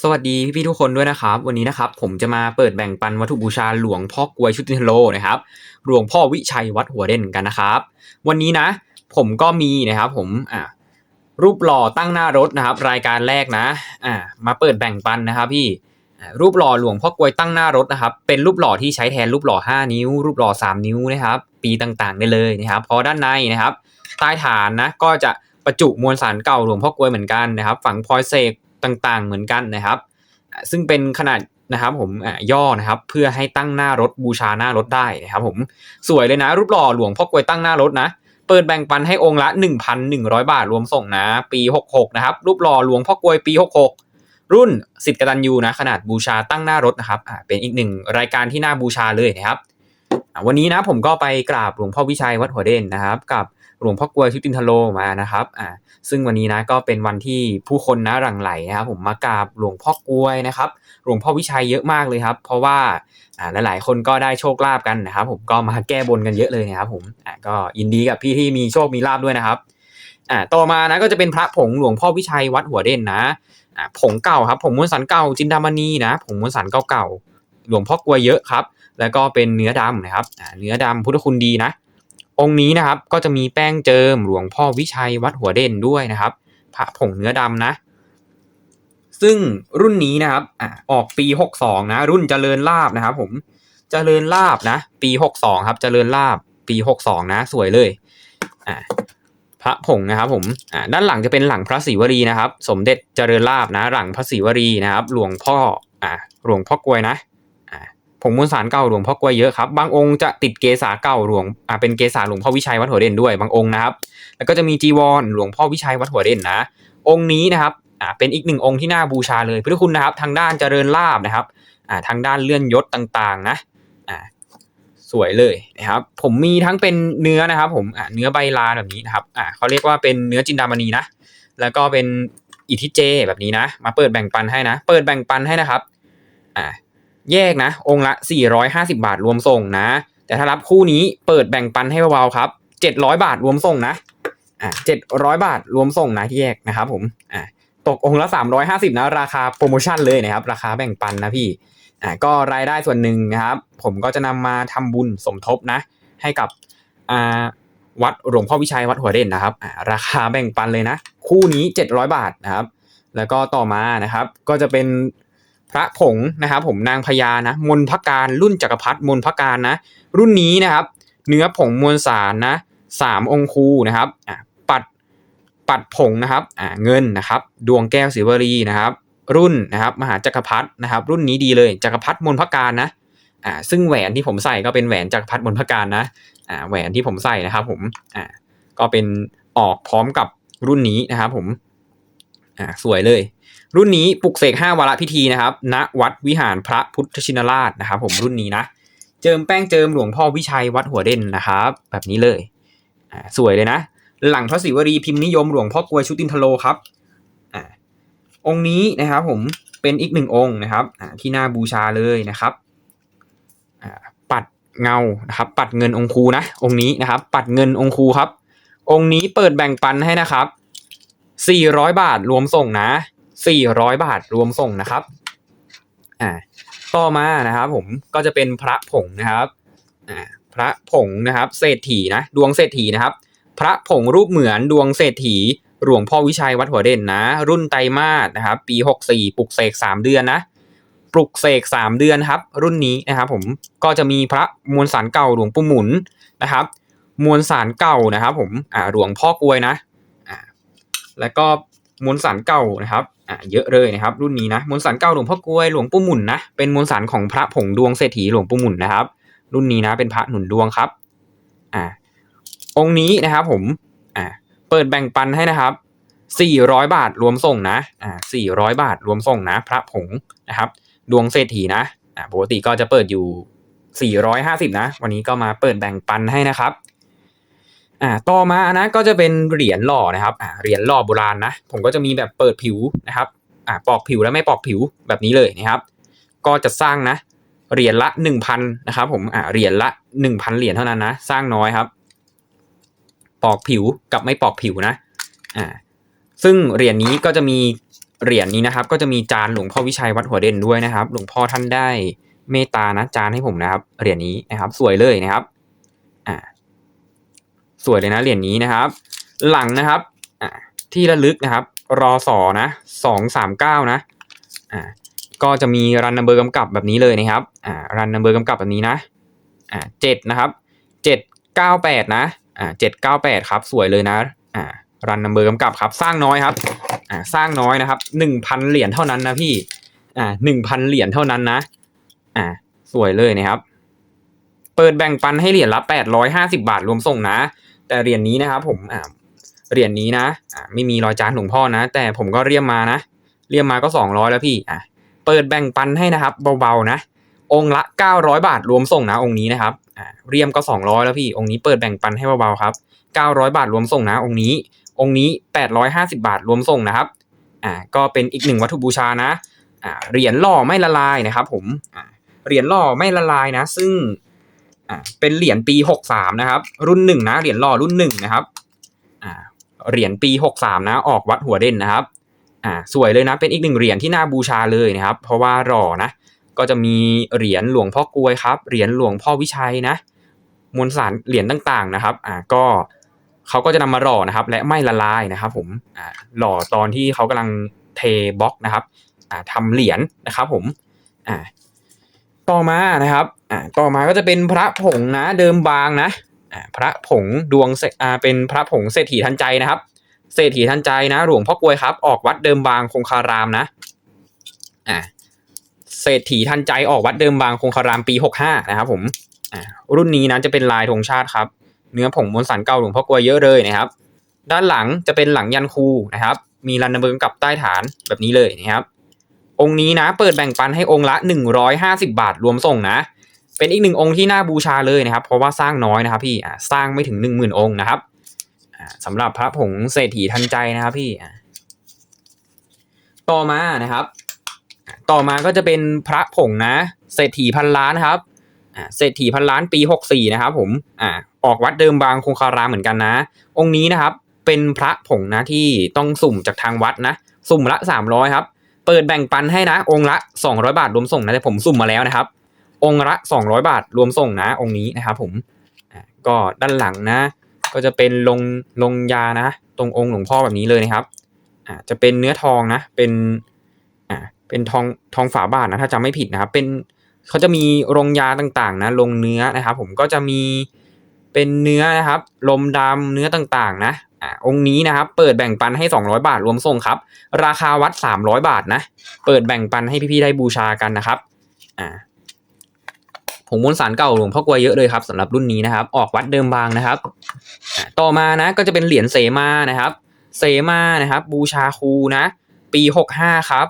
สวัสดีพี่ๆทุกคนด้วยนะครับ วันนี้นะครับผมจะมาเปิดแบ่งปันวัตถุบูชาหลวงพ่อกลวยชุตินโลนะครับหลวงพ่อวิชัยวัดหัวเด่นกันนะครับ วันนี้นะ ผมก็มีนะครับ ผมอ่ารูปหล่อตั้งหน้ารถนะครับ รายการแรกนะอ่ามาเปิดแบ่งปันนะครับ พี่รูปหล่อหลวงพ่อกลวยตั้งหน้ารถนะครับ เป็นรูปหล่อที่ใช้แทนรูปหล่อ 5 นิ้ว รูปหล่อ 3 นิ้วนะครับ ปีต่างๆได้เลยนะครับพราะด้านในนะครับใต้ฐานนะก็จะประจุมวลสารเก่าหลวงพ่อกลวยเหมือนกันนะครับ ฝังพลอยเสก ต่างๆ เหมือนกันนะครับ ซึ่งเป็นขนาดนะครับผมย่อนะครับเพื่อให้ตั้งหน้ารถบูชาหน้ารถได้นะครับผมสวยเลยนะ รูปหล่อหลวงพ่อกลวยตั้งหน้ารถนะ เปิดแบ่งปันให้องค์ละ 1,100 บาทรวมส่งนะ ปี 66 นะครับ รูปหล่อหลวงพ่อกลวยปี 66 รุ่นสิทธิ์กตัญญูนะ ขนาดบูชาตั้งหน้ารถนะครับเป็นอีกหนึ่งรายการที่น่าบูชาเลยนะครับ วันนี้นะผมก็ไปกราบหลวงพ่อวิชัยวัดหัวเด่นนะครับ กับหลวงพ่อกลวยชุตินทโลมานะครับอ่าซึ่งวันนี้นะก็เป็นวันที่ผู้คนนะหลั่งไหลนะครับผมมากราบหลวงพ่อกลวยนะครับ หลวงพ่อวิชัยเยอะมากเลยครับ เพราะว่าอ่าหลายๆ คนก็ได้โชคลาภกันนะครับ ผมก็มาแก้บนกันเยอะเลยนะครับผมอ่าก็ยินดีกับพี่ที่มีโชคมีลาภด้วยนะครับอ่าต่อมานะก็จะเป็นพระผงหลวงพ่อวิชัยวัดหัวเด่นนะอ่าผงเก่าครับผงมวลสารเก่าจินดามณีนะผงมวลสารเก่าๆหลวงพ่อกลวยเยอะครับ แล้วก็เป็นเนื้อดำนะครับเนื้อดำพุทธคุณดีนะ องค์นี้นะครับก็จะมีแป้งเจิมหลวงพ่อวิชัยวัดหัวเด่นด้วยนะครับพระผงเนื้อดำนะ ซึ่งรุ่นนี้นะครับออกปี 62 นะ รุ่นเจริญลาบนะครับ ผมเจริญลาบนะ ปี 62 ครับเจริญลาบปี 62 นะ สวยเลยอะพระผงนะครับผมอะด้านหลังจะเป็นหลังพระศรีวรีนะครับ สมเด็จเจริญลาบนะ หลังพระศรีวรีนะครับ หลวงพ่ออะหลวงพ่อกลวยนะ ผงมวลสารเก่าหลวงพ่อกลวยเยอะครับ บางองค์จะติดเกษาเก่าหลวงอะเป็นเกษาหลวงพ่อวิชัยวัดหัวเด่นด้วยบางองค์นะครับ แล้วก็จะมีจีวรหลวงพ่อวิชัยวัดหัวเด่นนะ องค์นี้นะครับอ่าเป็นอีกหนึ่งองค์ที่น่าบูชาเลยพุทธคุณนะครับทางด้านเจริญลาบนะครับอ่าทางด้านเลื่อนยศต่างๆนะอ่าสวยเลยนะครับ ผมมีทั้งเป็นเนื้อนะครับ ผมอ่าเนื้อใบลานแบบนี้นะครับอ่าเขาเรียกว่าเป็นเนื้อจินดามณีนะ แล้วก็เป็นอิทิเจแบบนี้นะ มาเปิดแบ่งปันให้นะ เปิดแบ่งปันให้นะครับอ่า แยกนะ องค์ละ 450 บาทรวมส่งนะ แต่ถ้ารับคู่นี้เปิดแบ่งปันให้เบาๆครับ 700 บาทรวมส่งนะอ่าเจ็ดร้อยบาทรวมส่งนะที่แยกนะครับผมอ่าตกองค์ละสามร้อยห้าสิบนะ ราคาโปรโมชั่นเลยนะครับ ราคาแบ่งปันนะพี่อ่าก็รายได้ส่วนหนึ่งนะครับ ผมก็จะนำมาทำบุญสมทบนะ ให้กับอ่าวัดหลวงพ่อวิชัยวัดหัวเด่นนะครับอ่าราคาแบ่งปันเลยนะ คู่นี้เจ็ดร้อยบาทนะครับ แล้วก็ต่อมานะครับ ก็จะเป็น พระผงนะครับ ผมนางพญานะมนพการรุ่นจักรพรรดิมนพการนะ รุ่นนี้นะครับ เนื้อผงมวลสารนะสามองคูนะครับปัดปัดผงนะครับเงินนะครับ ดวงแก้วศิวรีนะครับ รุ่นนะครับมหาจักรพรรดินะครับ รุ่นนี้ดีเลยจักรพรรดิมนพการนะอ่าซึ่งแหวนที่ผมใส่ก็เป็นแหวนจักรพรรดิมนพการนะอ่าแหวนที่ผมใส่นะครับผมอ่าก็เป็นออกพร้อมกับรุ่นนี้นะครับผมอ่าสวยเลย รุ่นนี้ปลุกเสกห้าวาระพิธีนะครับณวัดวิหารพระพุทธชินราชนะครับ ผมรุ่นนี้นะเจิมแป้งเจิมหลวงพ่อวิชัยวัดหัวเด่นนะครับ แบบนี้เลยอ่าสวยเลยนะ หลังพระศิวรีพิมพ์นิยมหลวงพ่อกลวยชุตินทโลครับอ่าองค์นี้นะครับผมเป็นอีกหนึ่งองค์นะครับอ่าที่น่าบูชาเลยนะครับอ่าปัดเงานะครับ ปัดเงินองคูนะ องค์นี้นะครับ ปัดเงินองคูครับ องค์นี้เปิดแบ่งปันให้นะครับ400 บาทรวมส่งนะ 400 บาทรวมส่งนะครับอ่าต่อมานะครับผมก็จะเป็นพระผงนะครับอ่าพระผงนะครับ เศรษฐีนะดวงเศรษฐีนะครับ พระผงรูปเหมือนดวงเศรษฐีหลวงพ่อวิชัยวัดหัวเด่นนะ รุ่นไตรมาสนะครับ ปี 64 ปลุกเสก 3 เดือนนะปลุกเสก 3 เดือนครับ รุ่นนี้นะครับ ผมก็จะมีพระมวลสารเก่าหลวงปู่หมุนนะครับ มวลสารเก่านะครับ ผมอ่าหลวงพ่อกลวยนะอ่าแล้วก็ มวลสารเก่านะครับอ่าเยอะเลยนะครับ รุ่นนี้นะมวลสารเก่าหลวงพ่อกลวยหลวงปู่หมุนนะเป็นมวลสารของพระผงดวงเศรษฐีหลวงปู่หมุนนะครับ รุ่นนี้นะเป็นพระหนุนดวงครับอ่าองค์นี้นะครับผมอ่าเปิดแบ่งปันให้นะครับ400 บาทรวมส่งนะอ่า400 บาทรวมส่งนะ พระผงนะครับ ดวงเศรษฐีนะอ่าปกติก็จะเปิดอยู่ 450 นะ วันนี้ก็มาเปิดแบ่งปันให้นะครับ อ่าต่อมานะก็จะเป็นเหรียญหล่อนะครับอ่าเหรียญหล่อโบราณนะผมก็จะมีแบบเปิดผิวนะครับอ่าปอกผิวและไม่ปอกผิวแบบนี้เลยนะครับ ก็จะสร้างนะเหรียญละหนึ่งพันนะครับผมอ่าเหรียญละหนึ่งพันเหรียญเท่านั้นนะ สร้างน้อยครับ ปอกผิวกับไม่ปอกผิวนะอ่าซึ่งเหรียญนี้ก็จะมีเหรียญนี้นะครับ ก็จะมีจานหลวงพ่อวิชัยวัดหัวเด่นด้วยนะครับ หลวงพ่อท่านได้เมตตานะจานให้ผมนะครับเหรียญนี้นะครับ สวยเลยนะครับ อ่า สวยเลยนะเหรียญนี้นะครับ หลังนะครับอ่าที่ระลึกนะครับ รอสอนะสองสามเก้านะอ่าก็จะมีรันนัมเบอร์กำกับแบบนี้เลยนะครับอ่ารันนัมเบอร์กำกับแบบนี้นะอ่าเจ็ดนะครับเจ็ดเก้าแปดนะอ่าเจ็ดเก้าแปดครับสวยเลยนะอ่ารันนัมเบอร์กำกับครับ สร้างน้อยครับอ่าสร้างน้อยนะครับหนึ่งพันเหรียญเท่านั้นนะพี่อ่าหนึ่งพันเหรียญเท่านั้นนะอ่าสวยเลยนะครับ เปิดแบ่งปันให้เหรียญละแปดร้อยห้าสิบาทรวมส่งนะ แต่เหรียญนี้นะครับผมอ่าเหรียญนี้นะอ่าไม่มีรอยจานหลวงพ่อนะ แต่ผมก็เรียมมานะ เรียมมาก็สองร้อยแล้วพี่อ่าเปิดแบ่งปันให้นะครับเบาๆนะ องค์ละ 900 บาทรวมส่งนะ องค์นี้นะครับอ่าเรียมก็ 200 แล้วพี่องค์นี้เปิดแบ่งปันให้เบาๆครับ900 บาทรวมส่งนะ องค์นี้ องค์นี้ 850 บาทรวมส่งนะครับอ่าก็เป็นอีกหนึ่งวัตถุบูชานะอ่าเหรียญหล่อไม่ละลายนะครับผมอ่าเหรียญหล่อไม่ละลายนะ ซึ่ง อ่าเป็นเหรียญปี63นะครับ รุ่นหนึ่งนะเหรียญหล่อรุ่นหนึ่งนะครับอ่าเหรียญปี63นะ ออกวัดหัวเด่นนะครับอ่าสวยเลยนะเป็นอีกหนึ่งเหรียญที่น่าบูชาเลยนะครับ เพราะว่าหล่อนะ ก็จะมีเหรียญหลวงพ่อกลวยครับเหรียญหลวงพ่อวิชัยนะมวลสารเหรียญต่างๆนะครับอ่าก็เขาก็จะนำมาหล่อนะครับ และไม่ละลายนะครับ ผมอ่าหล่อตอนที่เขากำลังเทบล็อกนะครับอ่าทำเหรียญนะครับ ผมอ่า ต่อมานะครับอ่าต่อมาก็จะเป็นพระผงนะเดิมบางนะอ่าพระผงดวงเอ่าเป็นพระผงเศรษฐีทันใจนะครับ เศรษฐีทันใจนะ หลวงพ่อกวยครับ ออกวัดเดิมบางคงคารามนะอ่าเศรษฐีทันใจออกวัดเดิมบางคงคารามปี65นะครับผมอ่ารุ่นนี้นะจะเป็นลายธงชาติครับ เนื้อผงมวลสารเก่าหลวงพ่อกวยเยอะเลยนะครับ ด้านหลังจะเป็นหลังยันคูนะครับ มีรันนเบิงกับใต้ฐานแบบนี้เลยนะครับ องค์นี้นะ เปิดแบ่งปันให้องค์ละ 150 บาทรวมส่งนะ เป็นอีกหนึ่งองค์ที่น่าบูชาเลยนะครับ เพราะว่าสร้างน้อยนะครับพี่สร้างไม่ถึง 10,000 องค์นะครับสำหรับพระผงเศรษฐีทันใจนะครับพี่ต่อมานะครับ ต่อมาก็จะเป็นพระผงนะ เศรษฐีพันล้านครับเศรษฐีพันล้านปี 64 นะครับผมอออกวัดเดิมบางคงคารามเหมือนกันนะ องค์นี้นะครับ เป็นพระผงนะที่ต้องสุ่มจากทางวัดนะ สุ่มละ 300 ครับ เปิดแบ่งปันให้นะ องค์ละ 200 บาทรวมส่งนะแต่ผมสุ่มมาแล้วนะครับ องค์ละ 200 บาทรวมส่งนะ องค์นี้นะครับผมอ่าก็ด้านหลังนะ ก็จะเป็นลงลงยานะ ตรงองค์หลวงพ่อแบบนี้เลยนะครับอ่าจะเป็นเนื้อทองนะ เป็นอ่าเป็นทองทองฝาบาทนะถ้าจำไม่ผิดนะครับ เป็นเขาจะมีโรงยาต่างๆ นะ ลงเนื้อนะครับ ผมก็จะมีเป็นเนื้อนะครับ ลมดำเนื้อต่างๆ นะ อ่าองค์นี้นะครับ เปิดแบ่งปันให้ 200 บาทรวมส่งครับ ราคาวัด 300 บาทนะ เปิดแบ่งปันให้พี่ๆได้บูชากันนะครับอ่าผงมวลสารเก่าหลวงพ่อกวยเยอะเลยครับสำหรับรุ่นนี้นะครับ ออกวัดเดิมบางนะครับ ต่อมานะก็จะเป็นเหรียญเสมานะครับ เสมานะครับ บูชาครูนะ ปี 65 ครับ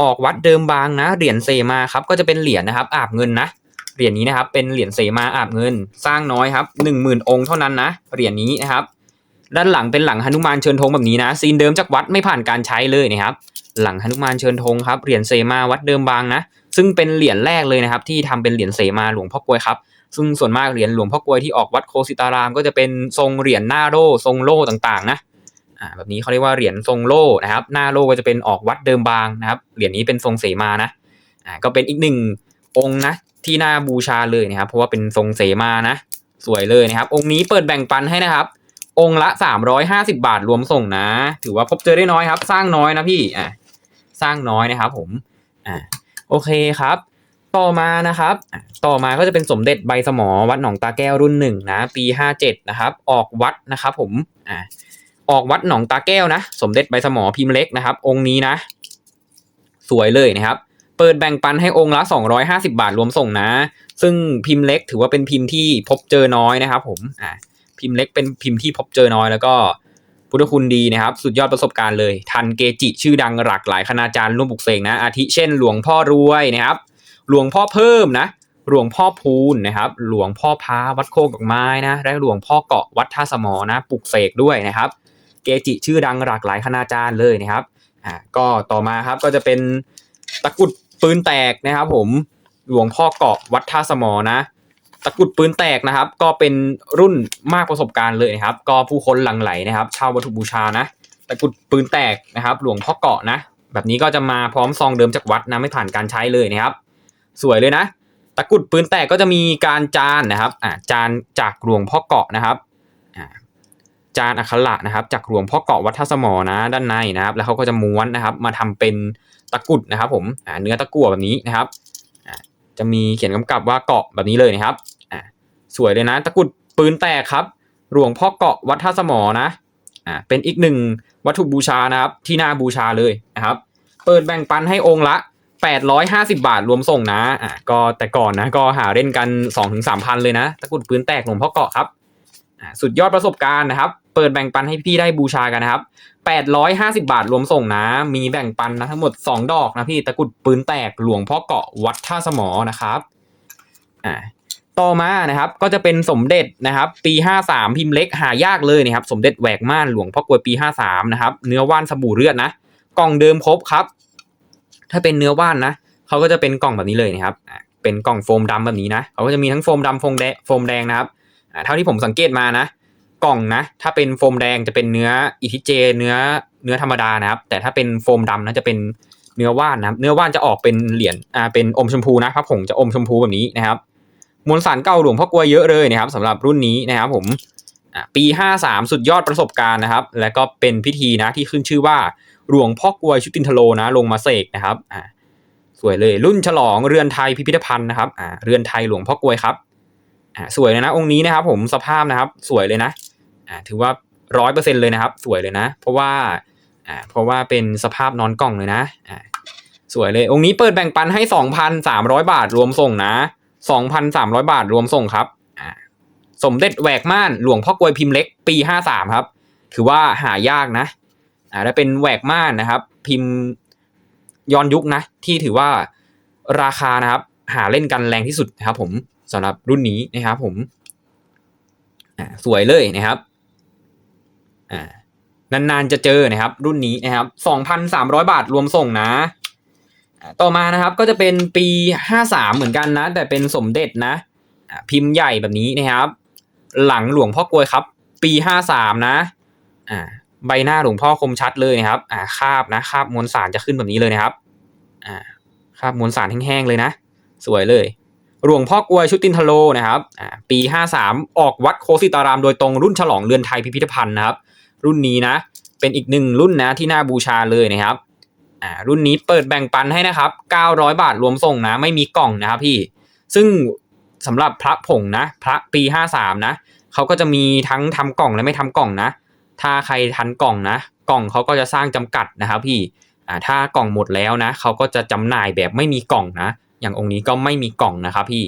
ออกวัดเดิมบางนะ เหรียญเสมาครับก็จะเป็นเหรียญนะครับ อาบเงินนะเหรียญนี้นะครับเป็นเหรียญเสมาอาบเงิน สร้างน้อยครับหนึ่งหมื่นองค์เท่านั้นนะเหรียญนี้นะครับ ด้านหลังเป็นหลังหนุมานเชิญธงแบบนี้นะซีนเดิมจากวัดไม่ผ่านการใช้เลยนะครับ หลังหนุมานเชิญธงครับเหรียญเสมาวัดเดิมบางนะ ซึ่งเป็นเหรียญแรกเลยนะครับ ที่ทำเป็นเหรียญเสมาหลวงพ่อกลวยครับซึ่งส่วนมากเหรียญหลวงพ่อกลวยที่ออกวัดโคสิตาราม ก็จะเป็นทรงเหรียญหน้าโล่ทรงโล่ต่างๆนะอ่าแบบนี้เขาเรียกว่าเหรียญทรงโล่นะครับ หน้าโล่ก็จะเป็นออกวัดเดิมบางนะครับเหรียญนี้เป็นทรงเสมานะอ่าก็เป็นอีกหนึ่งองค์นะที่น่าบูชาเลยนะครับ เพราะว่าเป็นทรงเสมานะ สวยเลยนะครับ องค์นี้เปิดแบ่งปันให้นะครับ องค์ละ 350 บาทรวมส่งนะ ถือว่าพบเจอได้น้อยครับ สร้างน้อยนะพี่อ่าสร้างน้อยนะครับผมอ่าโอเคครับ ต่อมานะครับ ต่อมาก็จะเป็นสมเด็จใบสมอวัดหนองตาแก้วรุ่นหนึ่งนะปี 57 นะครับ ออกวัดนะครับผมอ่าออกวัดหนองตาแก้วนะ สมเด็จใบสมอพิมพ์เล็กนะครับ องค์นี้นะ สวยเลยนะครับ เปิดแบ่งปันให้องค์ละ 250 บาทรวมส่งนะ ซึ่งพิมพ์เล็กถือว่าเป็นพิมพ์ที่พบเจอน้อยนะครับ ผมอ่า พิมพ์เล็กเป็นพิมพ์ที่พบเจอน้อยแล้วก็พุทธคุณดีนะครับ สุดยอดประสบการณ์เลย ทันเกจิชื่อดังหลากหลายคณาจารย์ร่วมบุกเสกนะ อาทิเช่น หลวงพ่อรวยนะครับ หลวงพ่อเพิ่มนะ หลวงพ่อพูนนะครับ หลวงพ่อพาวัดโคกดอกไม้นะ และหลวงพ่อเกาะวัดท่าสมอนะปลุกเสกด้วยนะครับ เกจิชื่อดังหลากหลายคณาจารย์เลยนะครับ อ่า ก็ต่อมาครับก็จะเป็นตะกุดปืนแตกนะครับ ผม หลวงพ่อเกาะวัดท่าสมอนะ ตะกุดปืนแตกนะครับ ก็เป็นรุ่นมากประสบการณ์เลยนะครับ ก็ผู้คนหลั่งไหลนะครับชาวัตถุบูชานะ ตะกุดปืนแตกนะครับ หลวงพ่อเกาะนะ แบบนี้ก็จะมาพร้อมซองเดิมจากวัดนะไม่ผ่านการใช้เลยนะครับ สวยเลยนะ ตะกุดปืนแตกก็จะมีการจานนะครับอ่าจานจากหลวงพ่อเกาะนะครับอ่าจานอัคระนะครับ จากหลวงพ่อเกาะวัดท่าสมอนะ ด้านในนะครับ แล้วเขาก็จะม้วนนะครับ มาทำเป็นตะกุดนะครับ ผมอ่าเนื้อตะกั่วแบบนี้นะครับ จะมีเขียนกำกับว่าเกาะแบบนี้เลยนะครับอ่าสวยเลยนะ ตะกุดปืนแตกครับ หลวงพ่อเกาะวัดท่าสมอนะอ่าเป็นอีกหนึ่งวัตถุบูชานะครับ ที่น่าบูชาเลยนะครับ เปิดแบ่งปันให้องค์ละ 850 บาทรวมส่งนะอะก็แต่ก่อนนะก็หาเล่นกัน 2-3พันเลยนะ ตะกุดปืนแตกหลวงพ่อเกาะครับ สุดยอดประสบการณ์นะครับ เปิดแบ่งปันให้พี่ได้บูชากันนะครับ850 บาทรวมส่งนะ มีแบ่งปันนะทั้งหมด 2 ดอกนะพี่ตะกุดปืนแตกหลวงพ่อเกาะวัดท่าสมอนะครับอ่าต่อมานะครับก็จะเป็นสมเด็จนะครับ ปี 53 พิมพ์เล็กหายากเลยนะครับ สมเด็จแหวกม่านหลวงพ่อกวยปี 53 นะครับ เนื้อว่านสบู่เลือดนะ กล่องเดิมครบครับ ถ้าเป็นเนื้อว่านนะเขาก็จะเป็นกล่องแบบนี้เลยนะครับเป็นกล่องโฟมดำแบบนี้นะเขาก็จะมีทั้งโฟมดำโฟมแดงโฟมแดงนะครับ เท่าที่ผมสังเกตมานะ กล่องนะ ถ้าเป็นโฟมแดงจะเป็นเนื้ออิทิเจ เนื้อเนื้อธรรมดานะครับ แต่ถ้าเป็นโฟมดำนะจะเป็นเนื้อว่านนะครับ เนื้อว่านจะออกเป็นเหรียญอ่าเป็นอมชมพูนะพระผงจะอมชมพูแบบนี้นะครับมวลสารเก่าหลวงพ่อกลวยเยอะเลยนะครับสำหรับรุ่นนี้นะครับผมปี 53 สุดยอดประสบการณ์นะครับ และก็เป็นพิธีนะที่ขึ้นชื่อว่าหลวงพ่อกลวยชุตินทโลนะ ลงมาเสกนะครับอ่าสวยเลยรุ่นฉลองเรือนไทยพิพิธภัณฑ์นะครับอ่าเรือนไทยหลวงพ่อกลวยครับ อ่าสวยเลยนะองค์นี้นะครับ ผมสภาพนะครับสวยเลยนะอ่าถือว่าร้อยเปอร์เซ็นเลยนะครับ สวยเลยนะ เพราะว่าอ่าเพราะว่าเป็นสภาพนอนกล่องเลยนะอ่าสวยเลย องค์นี้เปิดแบ่งปันให้2,300บาทรวมส่งนะ2,300บาทรวมส่งครับอ่าสมเด็จแหวกม่านหลวงพ่อกลวยพิมพ์เล็กปี53ครับ ถือว่าหายากนะอ่าและเป็นแหวกม่านนะครับ พิมพ์ย้อนยุคนะ ที่ถือว่าราคานะครับ หาเล่นกันแรงที่สุดนะครับผม สำหรับรุ่นนี้นะครับผมอ่าสวยเลยนะครับอ่านานๆจะเจอนะครับ รุ่นนี้นะครับ 2,300 บาทรวมส่งนะ ต่อมานะครับก็จะเป็นปี 53 เหมือนกันนะ แต่เป็นสมเด็จนะ พิมพ์ใหญ่แบบนี้นะครับ หลังหลวงพ่อกลวยครับ ปี 53 นะอ่าใบหน้าหลวงพ่อคมชัดเลยนะครับอ่าคาบนะคาบมวลสารจะขึ้นแบบนี้เลยนะครับอ่าคาบมวลสารแห้งๆเลยนะ สวยเลย หลวงพ่อกวยชุตินทโลนะครับปี 53 ออกวัดโคสิตารามโดยตรงรุ่นฉลองเรือนไทยพิพิธภัณฑ์นะครับ รุ่นนี้นะ เป็นอีกหนึ่งรุ่นนะที่น่าบูชาเลยนะครับรุ่นนี้เปิดแบ่งปันให้นะครับ 900 บาทรวมส่งนะ ไม่มีกล่องนะครับพี่ ซึ่งสำหรับพระผงนะ พระปี 53 นะเขาก็จะมีทั้งทำกล่องและไม่ทำกล่องนะ ถ้าใครทันกล่องนะ กล่องเขาก็จะสร้างจำกัดนะครับพี่ถ้ากล่องหมดแล้วนะเขาก็จะจำหน่ายแบบไม่มีกล่องนะ อย่างองค์นี้ก็ไม่มีกล่องนะครับพี่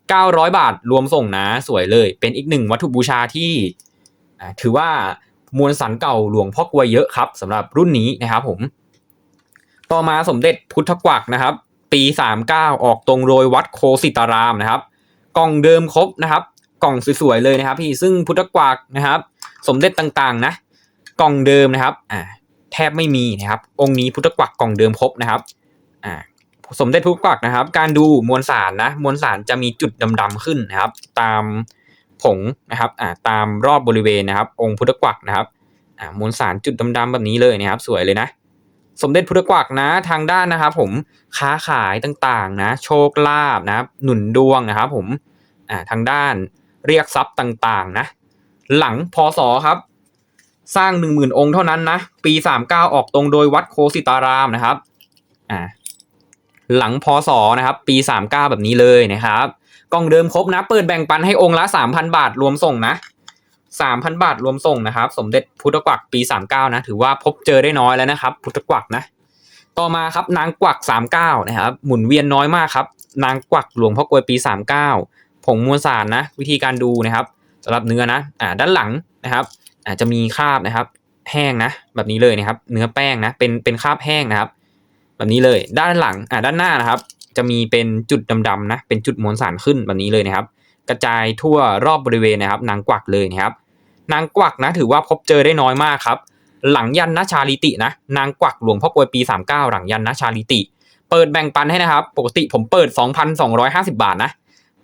900 บาทรวมส่งนะสวยเลย เป็นอีกหนึ่งวัตถุบูชาที่ถือว่ามวลสารเก่าหลวงพ่อกวยเยอะครับสำหรับรุ่นนี้นะครับผม ต่อมาสมเด็จพุทธกวักนะครับ ปี 39 ออกตรงโรยวัดโคสิตารามนะครับ กล่องเดิมครบนะครับ กล่องสวยๆเลยนะครับ พี่ซึ่งพุทธกวักนะครับ สมเด็จต่างๆ นะ กล่องเดิมนะครับอ่าแทบไม่มีนะครับ องค์นี้พุทธกวักกล่องเดิมครบนะครับอ่า สมเด็จพุทธกวักนะครับ การดูมวลสารนะมวลสารจะมีจุดดำๆขึ้นนะครับ ตามผงนะครับอ่าตามรอบบริเวณนะครับ องค์พุทธกวักนะครับอ่ามวลสารจุดดำๆแบบนี้เลยนะครับ สวยเลยนะ สมเด็จพุทธกวักนะทางด้านนะครับ ผมค้าขายต่างๆนะ โชคลาภนะครับ หนุนดวงนะครับ ผมอ่าทางด้านเรียกทรัพย์ต่างๆนะ หลังพศครับ สร้างหนึ่งหมื่นองค์เท่านั้นนะ ปีสามเก้าออกตรงโดยวัดโคสิตารามนะครับ อ่า หลังพศนะครับปีสามเก้าแบบนี้เลยนะครับ กล่องเดิมครบนะ เปิดแบ่งปันให้องค์ละสามพันบาทรวมส่งนะสามพันบาทรวมส่งนะครับ สมเด็จพุทธกวักปีสามเก้านะ ถือว่าพบเจอได้น้อยแล้วนะครับ พุทธกวักนะ ต่อมาครับนางกวักสามเก้านะครับ หมุนเวียนน้อยมากครับ นางกวักหลวงพ่อกวยปีสามเก้าผงมวลสารนะ วิธีการดูนะครับสำหรับเนื้อนะอ่าด้านหลังนะครับอาจจะมีคราบนะครับ แห้งนะ แบบนี้เลยนะครับ เนื้อแป้งนะ เป็นเป็นคราบแห้งนะครับ แบบนี้เลย ด้านหลังอ่าด้านหน้านะครับ จะมีเป็นจุดดำๆนะ เป็นจุดมวลสารขึ้นแบบนี้เลยนะครับ กระจายทั่วรอบบริเวณนะครับ นางกวักเลยนะครับ นางกวักนะ ถือว่าพบเจอได้น้อยมากครับ หลังยันนะชาลิตินะ นางกวักหลวงพ่อกวยปี 39 หลังยันนะชาลิติ เปิดแบ่งปันให้นะครับ ปกติผมเปิด 2,250 บาทนะ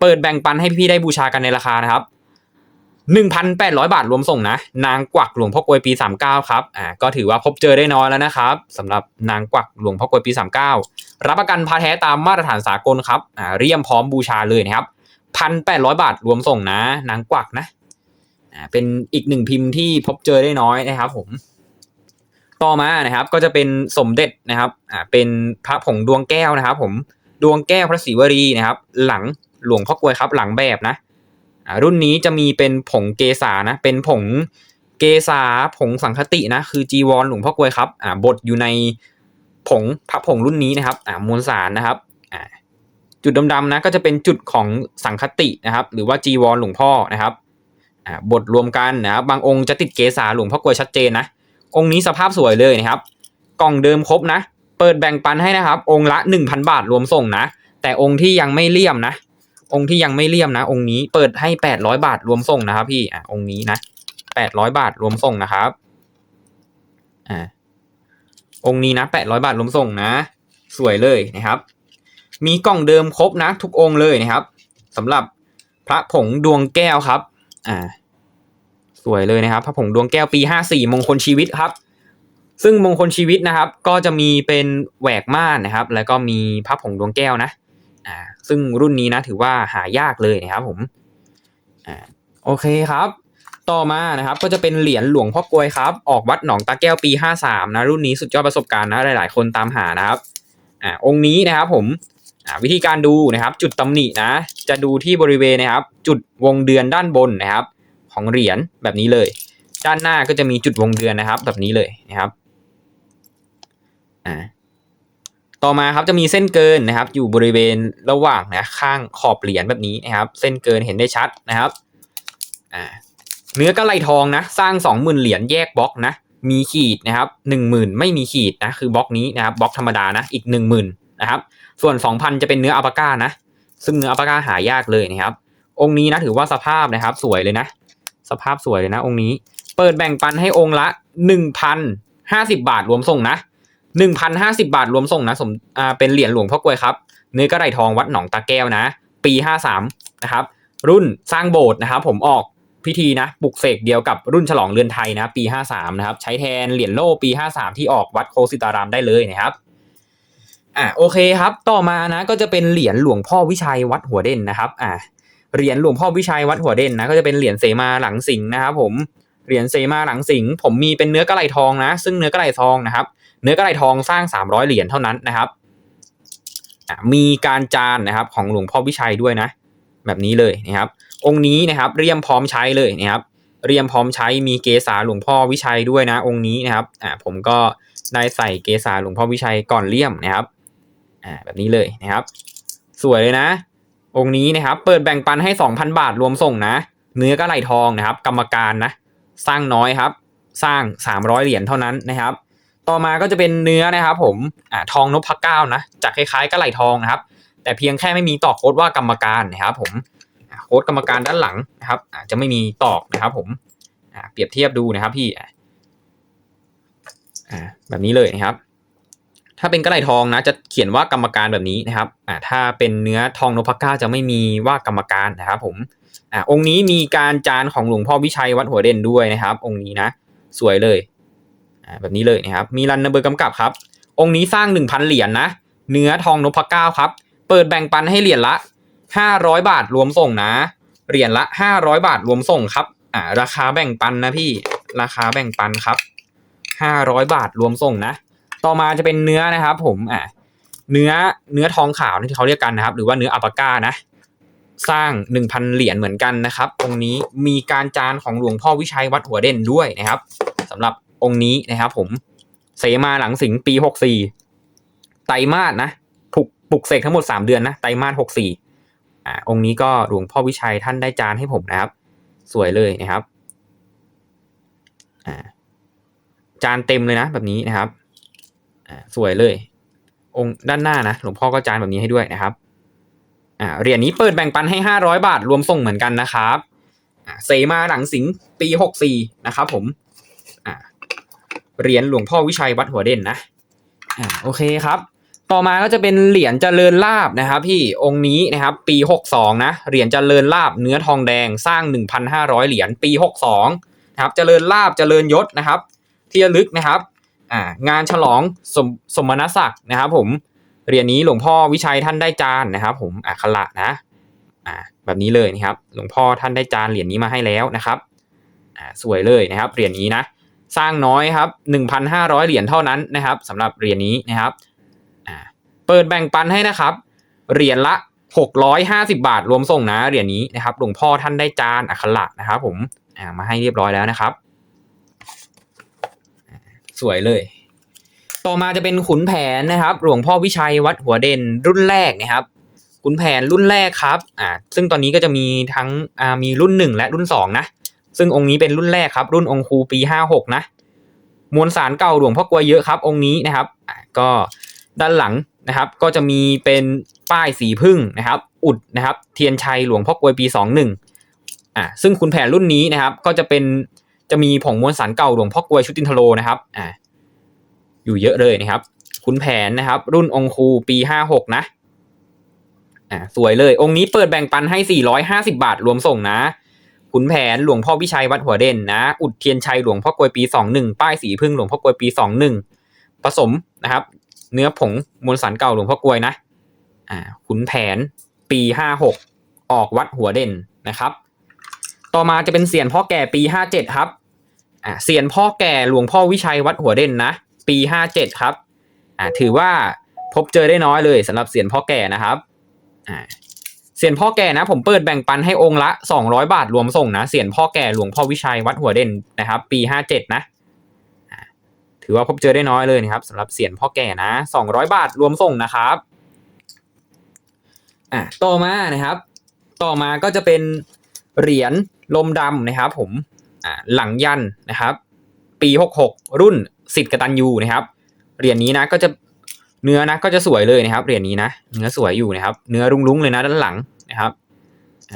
เปิดแบ่งปันให้พี่ได้บูชากันในราคานะครับ 1,800 บาทรวมส่งนะ นางกวักหลวงพ่อกวยปี 39 ครับอ่าก็ถือว่าพบเจอได้น้อยแล้วนะครับสำหรับนางกวักหลวงพ่อกวยปี 39 รับประกันพาแท้ตามมาตรฐานสากลครับอ่าเรียมพร้อมบูชาเลยนะครับ 1,800 บาทรวมส่งนะ นางกวักนะอ่าเป็นอีกหนึ่งพิมพ์ที่พบเจอได้น้อยนะครับผมต่อมานะครับก็จะเป็นสมเด็จนะครับอ่าเป็นพระผงดวงแก้วนะครับ ผมดวงแก้วพระศรีวรีนะครับ หลังหลวงพ่อกวยครับ หลังแบบนะ รุ่นนี้จะมีเป็นผงเกษานะ เป็นผงเกษาผงสังคตินะ คือจีวรหลวงพ่อกลวยครับอ่าบทอยู่ในผงพระผงรุ่นนี้นะครับอ่ามวลสารนะครับอ่าจุดดำๆนะก็จะเป็นจุดของสังคตินะครับ หรือว่าจีวรหลวงพ่อนะครับอ่าบทรวมกันนะครับบางองค์จะติดเกษาหลวงพ่อกลวยชัดเจนนะ องค์นี้สภาพสวยเลยนะครับ กล่องเดิมครบนะ เปิดแบ่งปันให้นะครับ องค์ละ 1,000 บาทรวมส่งนะ แต่องค์ที่ยังไม่เลี่ยมนะ องค์ที่ยังไม่เลี่ยมนะ องค์นี้เปิดให้800บาทรวมส่งนะครับพี่อะองค์นี้นะ800บาทรวมส่งนะครับอ่าองค์นี้นะ800บาทรวมส่งนะ สวยเลยนะครับ มีกล่องเดิมครบนะ ทุกองค์เลยนะครับสำหรับพระผงดวงแก้วครับ อ่า สวยเลยนะครับ พระผงดวงแก้วปี54มงคลชีวิตครับซึ่งมงคลชีวิตนะครับ ก็จะมีเป็นแหวกม่านนะครับ แล้วก็มีพระผงดวงแก้วนะ อ่าซึ่งรุ่นนี้นะถือว่าหายากเลยนะครับผมอ่าโอเคครับ ต่อมานะครับก็จะเป็นเหรียญหลวงพ่อกลวยครับ ออกวัดหนองตาแก้วปี 53 นะ รุ่นนี้สุดยอดประสบการณ์นะหลาย ๆ คนตามหานะครับอ่าองค์นี้นะครับผมอ่าวิธีการดูนะครับ จุดตำหนินะ จะดูที่บริเวณนะครับ จุดวงเดือนด้านบนนะครับ ของเหรียญแบบนี้เลย ด้านหน้าก็จะมีจุดวงเดือนนะครับ แบบนี้เลยนะครับอ่า ต่อมาครับจะมีเส้นเกินนะครับ อยู่บริเวณระหว่างนะข้างขอบเหรียญแบบนี้นะครับ เส้นเกินเห็นได้ชัดนะครับอ่าเนื้อกระไหลทองนะ สร้างสองหมื่นเหรียญแยกบล็อกนะ มีขีดนะครับหนึ่งหมื่นไม่มีขีดนะ คือบล็อกนี้นะครับบล็อกธรรมดานะอีกหนึ่งหมื่นนะครับ ส่วนสองพันจะเป็นเนื้ออัปก้านะ ซึ่งเนื้ออัปก้าหายากเลยนะครับ องค์นี้นะถือว่าสภาพนะครับสวยเลยนะ สภาพสวยเลยนะ องค์นี้ เปิดแบ่งปันให้องค์ละหนึ่งพันห้าสิบาทรวมส่งนะ หนึ่งพันห้าสิบาทรวมส่งนะสมอ่าเป็นเหรียญหลวงพ่อกลวยครับเนื้อกระไรทองวัดหนองตาแก้วนะ ปีห้าสามนะครับ รุ่นสร้างโบสถ์นะครับ ผมออกพิธีนะปลุกเสกเดียวกับรุ่นฉลองเรือนไทยนะ ปีห้าสามนะครับใช้แทนเหรียญโล่ปีห้าสามที่ออกวัดโคสิตารามได้เลยนะครับอ่าโอเคครับ ต่อมานะก็จะเป็นเหรียญหลวงพ่อวิชัยวัดหัวเด่นนะครับอ่าเหรียญหลวงพ่อวิชัยวัดหัวเด่นนะก็จะเป็นเหรียญเสมาหลังสิงนะครับผมเหรียญเสมาหลังสิงผมมีเป็นเนื้อกระไหลทองนะ ซึ่งเนื้อกระไหลทองนะครับ เนื้อกระไหลทองสร้าง 300 เหรียญเท่านั้นนะครับอ่ามีการจานนะครับของหลวงพ่อวิชัยด้วยนะ แบบนี้เลยนะครับ องค์นี้นะครับเรียมพร้อมใช้เลยนะครับ เรียมพร้อมใช้มีเกษาหลวงพ่อวิชัยด้วยนะ องค์นี้นะครับอ่าผมก็ได้ใส่เกษาหลวงพ่อวิชัยก่อนเลี่ยมนะครับอ่าแบบนี้เลยนะครับ สวยเลยนะ องค์นี้นะครับเปิดแบ่งปันให้ 2,000 บาทรวมส่งนะ เนื้อกระไหลทองนะครับ กรรมการนะ สร้างน้อยครับ สร้าง 300 เหรียญเท่านั้นนะครับ ต่อมาก็จะเป็นเนื้อนะครับผมอ่าทองนพเก้านะจะคล้ายๆกระไหลทองนะครับ แต่เพียงแค่ไม่มีตอกโค้ดว่ากรรมการนะครับผมโค้ดกรรมการด้านหลังนะครับอาจจะไม่มีตอกนะครับ ผมเปรียบเทียบดูนะครับพี่แบบนี้เลยนะครับ ถ้าเป็นกระไหลทองนะ จะเขียนว่ากรรมการแบบนี้นะครับถ้าเป็นเนื้อทองนพเก้าจะไม่มีว่ากรรมการนะครับ ผมอองค์นี้มีการจานของหลวงพ่อวิชัยวัดหัวเด่นด้วยนะครับ องค์นี้นะ สวยเลย แบบนี้เลยนะครับ มีรันนเบอร์กำกับครับ องค์นี้สร้าง 1,000 เหรียญนะ เนื้อทองนพเก้าครับ เปิดแบ่งปันให้เหรียญละ 500 บาทรวมส่งนะ เหรียญละ 500 บาทรวมส่งครับ อ่า ราคาแบ่งปันนะพี่ ราคาแบ่งปันครับ 500 บาทรวมส่งนะ ต่อมาจะเป็นเนื้อนะครับ ผม อ่า เนื้อ เนื้อทองขาวที่เขาเรียกกันนะครับ หรือว่าเนื้ออัปาก้านะสร้าง 1,000 เหรียญเหมือนกันนะครับองค์นี้มีการจานของหลวงพ่อวิชัยวัดหัวเด่นด้วยนะครับสำหรับ องค์นี้นะครับผม เสมาหลังสิงปีห์ปี64ไตรมาสนะปลุกปลุกเสกทั้งหมด3เดือนนะไตรมาส64อ่าองค์นี้ก็หลวงพ่อวิชัยท่านได้จานให้ผมนะครับ สวยเลยนะครับอ่าจานเต็มเลยนะ แบบนี้นะครับอ่าสวยเลย องค์ด้านหน้านะหลวงพ่อก็จานแบบนี้ให้ด้วยนะครับอ่าเหรียญนี้เปิดแบ่งปันให้500บาทรวมส่งเหมือนกันนะครับเสมาหลังสิงปีห์ปี64นะครับผม เหรียญหลวงพ่อวิชัยวัดหัวเด่นนะอ่าโอเคครับ ต่อมาก็จะเป็นเหรียญเจริญลาบนะครับ พี่องค์นี้นะครับ ปีหกสองนะเหรียญเจริญลาบเนื้อทองแดงสร้างหนึ่งพันห้าร้อยเหรียญปีหกสองนะครับเจริญลาบเจริญยศนะครับ ที่ระลึกนะครับอ่างานฉลองสมสมณศักดิ์นะครับ ผมเหรียญนี้หลวงพ่อวิชัยท่านได้จานนะครับ ผมอ่าขละนะอ่าแบบนี้เลยนะครับ หลวงพ่อท่านได้จานเหรียญนี้มาให้แล้วนะครับอ่าสวยเลยนะครับเหรียญนี้นะ สร้างน้อยครับหนึ่งพันห้าร้อยเหรียญเท่านั้นนะครับสำหรับเหรียญนี้นะครับเปิดแบ่งปันให้นะครับ เหรียญละหกร้อยห้าสิบาท รวมส่งนะเหรียญนี้นะครับหลวงพ่อท่านได้จานอักขระนะครับผมามาให้เรียบร้อยแล้วนะครับ สวยเลย ต่อมาจะเป็นขุนแผนนะครับ หลวงพ่อวิชัยวัดหัวเด่นรุ่นแรกนะครับขุนแผนรุ่นแรกครับอ่าซึ่งตอนนี้ก็จะมีทั้งอ่ามีรุ่นหนึ่งและรุ่นสองนะ ซึ่งองค์นี้เป็นรุ่นแรกครับ รุ่นองคูปีห้าหกนะ มวลสารเก่าหลวงพ่อกลวยเยอะครับ องค์นี้นะครับ ก็ด้านหลังนะครับ ก็จะมีเป็นป้ายสีพึ่งนะครับ อุดนะครับ เทียนชัยหลวงพ่อกลวยปีสองหนึ่งอ่าซึ่งขุนแผนรุ่นนี้นะครับ ก็จะเป็นจะมีผงมวลสารเก่าหลวงพ่อกลวยชุตินทโลนะครับอ่าอยู่เยอะเลยนะครับขุนแผนนะครับ รุ่นองคูปีห้าหกนะอ่าสวยเลย องค์นี้เปิดแบ่งปันให้สี่ร้อยห้าสิบาทรวมส่งนะ ขุนแผนหลวงพ่อวิชัยวัดหัวเด่นนะ อุดเทียนชัยหลวงพ่อกลวยปีสองหนึ่งป้ายสีพึ่งหลวงพ่อกลวยปีสองหนึ่งผสมนะครับ เนื้อผงมวลสารเก่าหลวงพ่อกลวยนะอ่าขุนแผนปีห้าหกออกวัดหัวเด่นนะครับ ต่อมาจะเป็นเสียนพ่อแก่ปีห้าเจ็ดครับอ่าเสียนพ่อแก่หลวงพ่อวิชัยวัดหัวเด่นนะ ปีห้าเจ็ดครับอ่าถือว่าพบเจอได้น้อยเลยสำหรับเสียนพ่อแก่นะครับอ่า เสียนพ่อแก่นะ ผมเปิดแบ่งปันให้องค์ละสองร้อยบาทรวมส่งนะเสียนพ่อแก่หลวงพ่อวิชัยวัดหัวเด่นนะครับ ปีห้าเจ็ดนะ ถือว่าพบเจอได้น้อยเลยนะครับสำหรับเสียนพ่อแก่นะสองร้อยบาทรวมส่งนะครับอ่าต่อมานะครับ ต่อมาก็จะเป็นเหรียญลมดำนะครับ ผมอ่าหลังยันนะครับ ปีหกหกรุ่นสิทธิ์กตัญญูนะครับเหรียญนี้นะก็จะ เนื้อนะก็จะสวยเลยนะครับเหรียญนี้นะเนื้อสวยอยู่นะครับ เนื้อรุ้งๆเลยนะด้านหลังนะครับ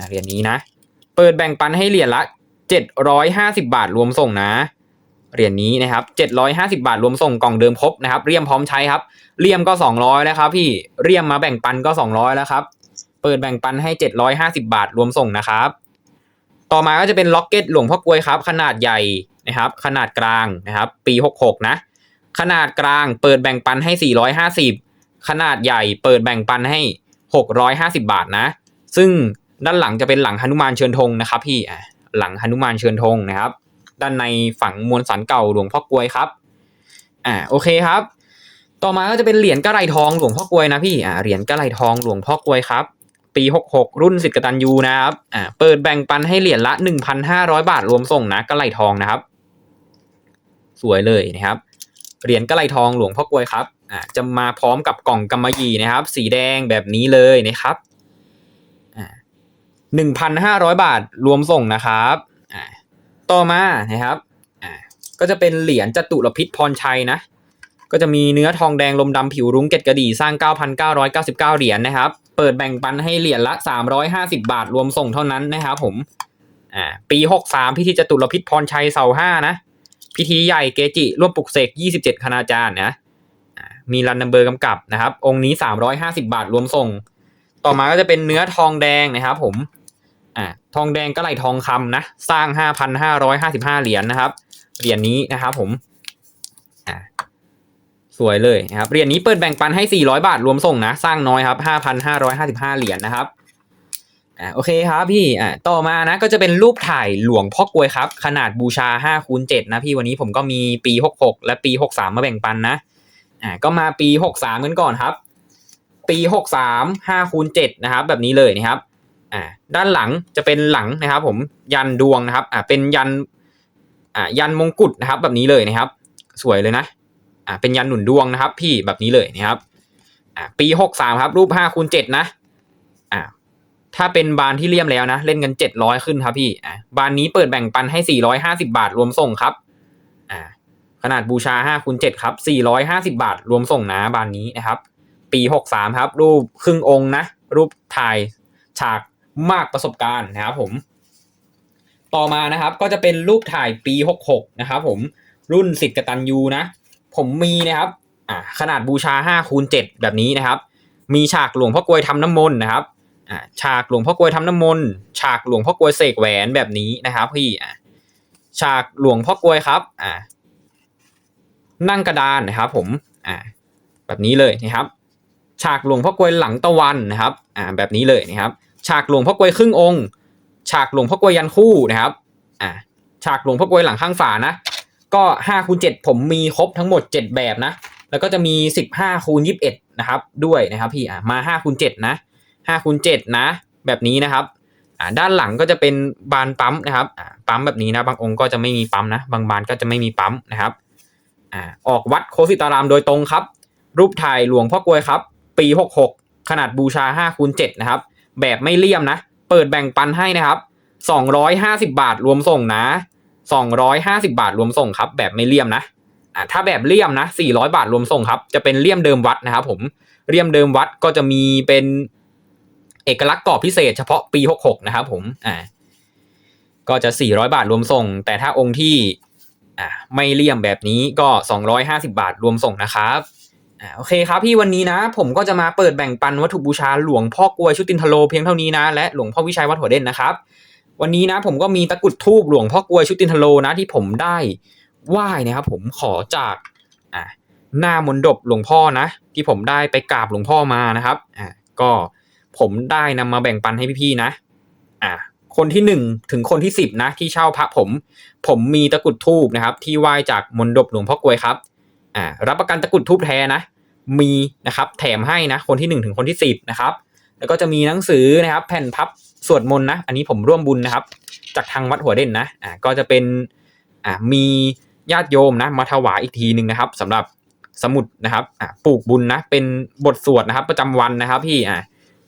เหรียญนี้นะ เปิดแบ่งปันให้เหรียญละเจ็ดร้อยห้าสิบาทรวมส่งนะเหรียญนี้นะครับเจ็ดร้อยห้าสิบาทรวมส่งกล่องเดิมครบนะครับเรียมพร้อมใช้ครับเรียมก็สองร้อยแล้วครับพี่เรียมมาแบ่งปันก็สองร้อยแล้วครับเปิดแบ่งปันให้เจ็ดร้อยห้าสิบาทรวมส่งนะครับ ต่อมาก็จะเป็นล็อกเก็ตหลวงพ่อกลวยครับ ขนาดใหญ่นะครับ ขนาดกลางนะครับ ปีหกหกนะ ขนาดกลางเปิดแบ่งปันให้ 450 ขนาดใหญ่เปิดแบ่งปันให้ 650 บาทนะ ซึ่งด้านหลังจะเป็นหลังหนุมานเชิญธงนะครับพี่หลังหนุมานเชิญธงนะครับ ด้านในฝังมวลสารเก่าหลวงพ่อกลวยครับอ่าโอเคครับ ต่อมาก็จะเป็นเหรียญกระไรทองหลวงพ่อกลวยนะพี่อ่าเหรียญกระไรทองหลวงพ่อกลวยครับ ปี 66 รุ่นสิทธิ์กตัญญูนะครับอ่าเปิดแบ่งปันให้เหรียญละ 1,500 บาทรวมส่งนะกระไรทองนะครับ สวยเลยนะครับ เหรียญกระไรทองหลวงพ่อกลวยครับอ่าจะมาพร้อมกับกล่องกำมะหยี่นะครับ สีแดงแบบนี้เลยนะครับอ่าหนึ่งพันห้าร้อยบาทรวมส่งนะครับอ่าต่อมานะครับอ่าก็จะเป็นเหรียญจตุรพิษพรชัยนะ ก็จะมีเนื้อทองแดงลมดำผิวรุ้งเกตกระดี่สร้าง 9,999 เหรียญนะครับ เปิดแบ่งปันให้เหรียญละ 350 บาทรวมส่งเท่านั้นนะครับผมอ่าปี 63พิธีจตุรพิษพรชัยเสาห้านะ พิธีใหญ่เกจิร่วมปลุกเสก 27 คณาจารย์นะมีรันนัมเบอร์กำกับนะครับ องค์นี้ 350 บาทรวมส่ง ต่อมาก็จะเป็นเนื้อทองแดงนะครับผมอ่าทองแดงก็ไหลทองคำนะ สร้าง 5,555 เหรียญนะครับ เหรียญนี้นะครับผมอ่าสวยเลยนะครับ เหรียญนี้เปิดแบ่งปันให้ 400 บาทรวมส่งนะ สร้างน้อยครับ 5,555 เหรียญนะครับ อ่าโอเคครับพี่อ่าต่อมานะก็จะเป็นรูปถ่ายหลวงพ่อกลวยครับ ขนาดบูชา5คูณ7นะพี่วันนี้ผมก็มีปี 66 และปี 63 มาแบ่งปันนะอ่าก็มาปี 63กันก่อนครับ ปี 63 5คูณ7นะครับ แบบนี้เลยนะครับอ่าด้านหลังจะเป็นหลังนะครับ ผมยันดวงนะครับอ่าเป็นยันอ่ายันมงกุฎนะครับ แบบนี้เลยนะครับ สวยเลยนะอ่าเป็นยันหนุนดวงนะครับ พี่แบบนี้เลยนะครับอ่าปี 63 ครับ รูป5คูณ7นะ ถ้าเป็นบานที่เลี่ยมแล้วนะ เล่นกันเจ็ดร้อยขึ้นครับพี่อ่าบานนี้เปิดแบ่งปันให้สี่ร้อยห้าสิบาทรวมส่งครับอ่าขนาดบูชาห้าคูณเจ็ดครับสี่ร้อยห้าสิบาทรวมส่งนะบานนี้นะครับ ปีหกสามครับ รูปครึ่งองค์นะ รูปถ่ายฉากมากประสบการณ์นะครับผม ต่อมานะครับก็จะเป็นรูปถ่ายปีหกหกนะครับผมรุ่นสิทธิ์กตัญญูนะ ผมมีนะครับ อ่าขนาดบูชา5คูณ7แบบนี้นะครับ มีฉากหลวงพ่อกลวยทำน้ำมนต์นะครับ อ่าฉากหลวงพ่อกลวยทำน้ำมนต์ฉากหลวงพ่อกลวยเสกแหวนแบบนี้นะครับพี่อ่าฉากหลวงพ่อกลวยครับอ่านั่งกระดานนะครับ ผมอ่าแบบนี้เลยนะครับ ฉากหลวงพ่อกลวยหลังตะวันนะครับอ่าแบบนี้เลยนะครับ ฉากหลวงพ่อกลวยครึ่งองค์ ฉากหลวงพ่อกลวยยันคู่นะครับอ่าฉากหลวงพ่อกลวยหลังข้างฝานะก็5คูณ7ผมมีครบทั้งหมด 7 แบบนะ แล้วก็จะมี 15คูณ21 นะครับ ด้วยนะครับพี่อ่ามา5คูณ7นะ 5คูณ7นะ แบบนี้นะครับด้านหลังก็จะเป็นบานปั๊มนะครับปั๊มแบบนี้นะบางองค์ก็จะไม่มีปั๊มนะบางบานก็จะไม่มีปั๊มนะครับอออกวัดโคสิตารามโดยตรงครับ รูปถ่ายหลวงพ่อกลวยครับ ปี 66 ขนาดบูชา5คูณ7นะครับ แบบไม่เลี่ยมนะ เปิดแบ่งปันให้นะครับ 250 บาทรวมส่งนะ 250 บาทรวมส่งครับ แบบไม่เลี่ยมนะถ้าแบบเลี่ยมนะ 400 บาทรวมส่งครับ จะเป็นเลี่ยมเดิมวัดนะครับผมเลี่ยมเดิมวัดก็จะมีเป็น อกลักษณ์กรอบพิเศษเฉพาะปี 66 นะครับผมอ่าก็จะ 400 บาทรวมส่ง แต่ถ้าองค์ที่อ่าไม่เลี่ยมแบบนี้ก็ 250 บาทรวมส่งนะครับอ่าโอเคครับพี่วันนี้นะ ผมก็จะมาเปิดแบ่งปันวัตถุบูชาหลวงพ่อกลวยชุตินทโลเพียงเท่านี้นะ และหลวงพ่อวิชัยวัดหัวเด่นนะครับ วันนี้นะผมก็มีตะกุดทูบหลวงพ่อกลวยชุตินทโลนะที่ผมได้ไหว้นะครับผมขอจากอ่าหน้ามนดบหลวงพ่อนะ ที่ผมได้ไปกราบหลวงพ่อมานะครับอ่าก็ ผมได้นำมาแบ่งปันให้พี่ๆนะ อ่า คนที่หนึ่งถึงคนที่สิบนะ ที่เช่าพระผม ผมมีตะกุดทูบนะครับ ที่ไหว้จากมนดบหลวงพ่อกลวยครับ อ่า รับประกันตะกุดทูบแท้นะ มีนะครับ แถมให้นะ คนที่หนึ่งถึงคนที่สิบนะครับ แล้วก็จะมีหนังสือนะครับ แผ่นพับสวดมนต์นะ อันนี้ผมร่วมบุญนะครับ จากทางวัดหัวเด่นนะ อ่า ก็จะเป็น อ่า มีญาติโยมนะ มาถวายอีกทีหนึ่งนะครับสำหรับสมุดนะครับ อ่า ปลูกบุญนะ เป็นบทสวดนะครับ ประจำวันนะครับพี่ อ่า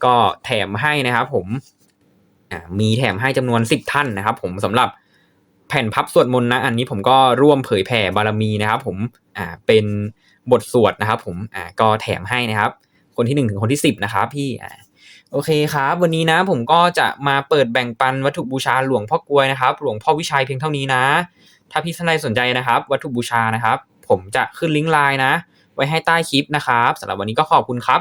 ก็แถมให้นะครับ ผมอ่ามีแถมให้จำนวนสิบท่านนะครับ ผมสำหรับแผ่นพับสวดมนต์นะ อันนี้ผมก็ร่วมเผยแผ่บารมีนะครับ ผมอ่าเป็นบทสวดนะครับ ผมอ่าก็แถมให้นะครับ คนที่หนึ่งถึงคนที่สิบนะครับ พี่อ่าโอเคครับ วันนี้นะ ผมก็จะมาเปิดแบ่งปันวัตถุบูชาหลวงพ่อกลวยนะครับ หลวงพ่อวิชัยเพียงเท่านี้นะ ถ้าพี่ท่านใดสนใจนะครับ วัตถุบูชานะครับ ผมจะขึ้นลิงก์ไลน์นะ ไว้ให้ใต้คลิปนะครับสำหรับวันนี้ก็ขอบคุณครับ